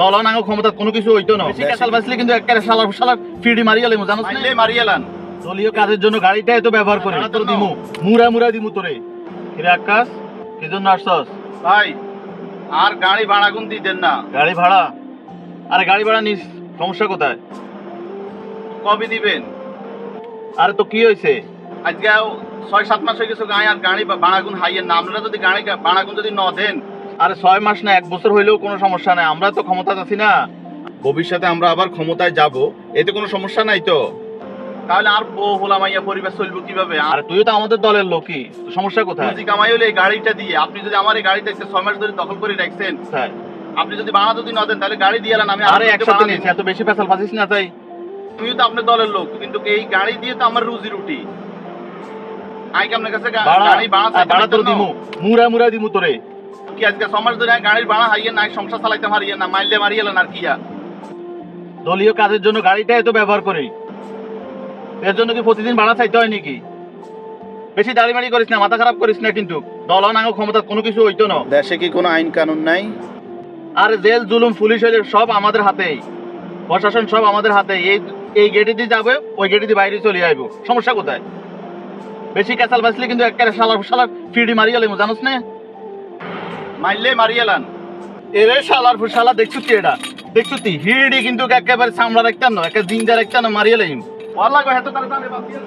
দল নাঙ্গ ক্ষমতা কোনো কিছু হইতো না। বেশি কাঁচাল বাঁচলে কিন্তু একটা শালার শালার ফিডি মারিয়া লেমু জানোস না? মারিয়ালান দলীয় কাজের জন্য গাড়িটাই তো ব্যবহার করি। তোর দিমু মুরা মুরা দিমু তোরে। কিরে আকাশ কি জন্য আসছস? ভাই আর গাড়ি ভাড়া গুন দিয়ে দেন না। গাড়ি ভাড়া? আরে গাড়ি ভাড়া নিস সমস্যা কোথায়? কবে দিবেন? আরে তো কি হয়েছে আজকে ছয় সাত মাস হয়ে গেছে গায়ে আর গাড়ি ভাড়া গুন হাইয়ের না আপনারা যদি গাড়ি ভাড়া গুন যদি ন দেন আরে ছয় মাস না এক বছর হইলেও কোনো সমস্যা নাই। আমরা তো ক্ষমতা আছি না। ভবিষ্যতে আমরা আবার ক্ষমতায় যাব। এতে কোনো সমস্যা নাই তো? তাহলে আর বউ হোলামাইয়া পরিবেশ চলবে কীভাবে? আর তুইও তো আমাদের দলের লোকই। সমস্যা কোথায়? রুজি কামাই হলে এই গাড়িটা দিয়ে আপনি যদি আমার এই গাড়িটা ছয় মাস ধরে দখল করে রাখছেন কোথায়? আপনি যদি ভাড়া যদি না দেন তাহলে গাড়ি দিয়ে এলেন আমি আরে একসাথে দিব। এত বেশি পেশাল ফাঁসিস না তাই। তুমিও তো আপনার দলের লোক কিন্তু এই গাড়ি দিয়ে তো আমার রুজি রুটি। আই কি আপনার কাছে গাড়ি ভাড়া তোর দিমু। মুরা মুরা দিমু তোরে। কি আজকে মাস ধরে গাড়ির ভাড়া হাইয়ে না সংসার চালাইতে মারিয়ে না মাইলে মারিয়ে না আর কি দলীয় কাজের জন্য গাড়িটাই তো ব্যবহার করি। এর জন্য কি প্রতিদিন ভাড়া চাইতে হয় নাকি? বেশি দাড়ি মাড়ি করিস না মাথা খারাপ করিস না কিন্তু। দল নাঙ্গ ক্ষমতা কোনো কিছু হইতো না। দেশে কি কোনো আইন কানুন নাই? আর জেল জুলুম পুলিশ হইলে সব আমাদের হাতেই। প্রশাসন সব আমাদের হাতে এই এই গেটে দিয়ে যাবে ওই গেটে দিয়ে বাইরে চলে আইবো। সমস্যা কোথায়? বেশি কাঁচাল বাঁচলে কিন্তু একটা শালার শালার ফিডি মারিয়া গেলে জানোস না? মাইলে মারিয়ে লান এরে শালার ফুশালা দেখছ তুই এটা? দেখছ তুই? হিড়ি কিন্তু একেবারে সামলা রাখতাম না একটা দিন একটা না মারিয়া লেম ওয়াল্লাহ গো এত তারে বাসিয়ে